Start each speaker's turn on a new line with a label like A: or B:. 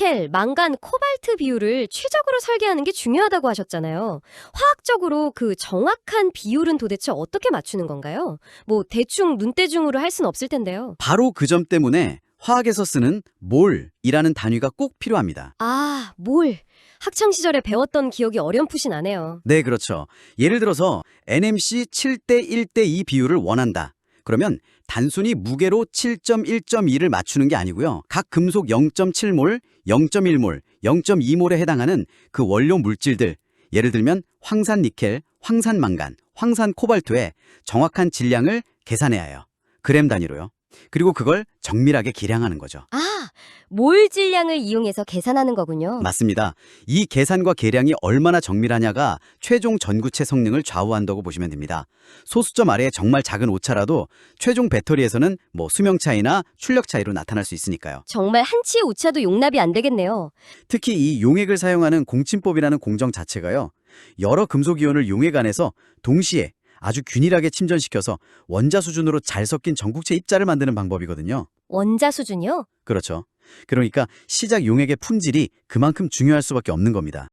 A: 니켈, 망간, 코발트 비율을 최적으로 설계하는 게 중요하다고 하셨잖아요. 화학적으로 그 정확한 비율은 도대체 어떻게 맞추는 건가요? 뭐 대충 눈대중으로 할 순 없을 텐데요.
B: 바로 그 점 때문에 화학에서 쓰는 몰이라는 단위가 꼭 필요합니다.
A: 아, 몰. 학창 시절에 배웠던 기억이 어렴풋이 나네요.
B: 네, 그렇죠. 예를 들어서 NMC 7대 1대 2 비율을 원한다. 그러면 단순히 무게로 7.1.2를 맞추는 게 아니고요. 각 금속 0.7몰, 0.1몰, 0.2몰에 해당하는 그 원료 물질들, 예를 들면 황산 니켈, 황산 망간, 황산 코발트의 정확한 질량을 계산해야 해요. 그램 단위로요. 그리고 그걸 정밀하게 계량하는 거죠.
A: 아, 몰 질량을 이용해서 계산하는 거군요.
B: 맞습니다. 이 계산과 계량이 얼마나 정밀하냐가 최종 전구체 성능을 좌우한다고 보시면 됩니다. 소수점 아래에 정말 작은 오차라도 최종 배터리에서는 뭐 수명 차이나 출력 차이로 나타날 수 있으니까요.
A: 정말 한치의 오차도 용납이 안 되겠네요.
B: 특히 이 용액을 사용하는 공침법이라는 공정 자체가요. 여러 금속 이온을 용액 안에서 동시에 아주 균일하게 침전시켜서 원자 수준으로 잘 섞인 전국체 입자를 만드는 방법이거든요.
A: 원자 수준이요?
B: 그렇죠. 그러니까 시작 용액의 품질이 그만큼 중요할 수밖에 없는 겁니다.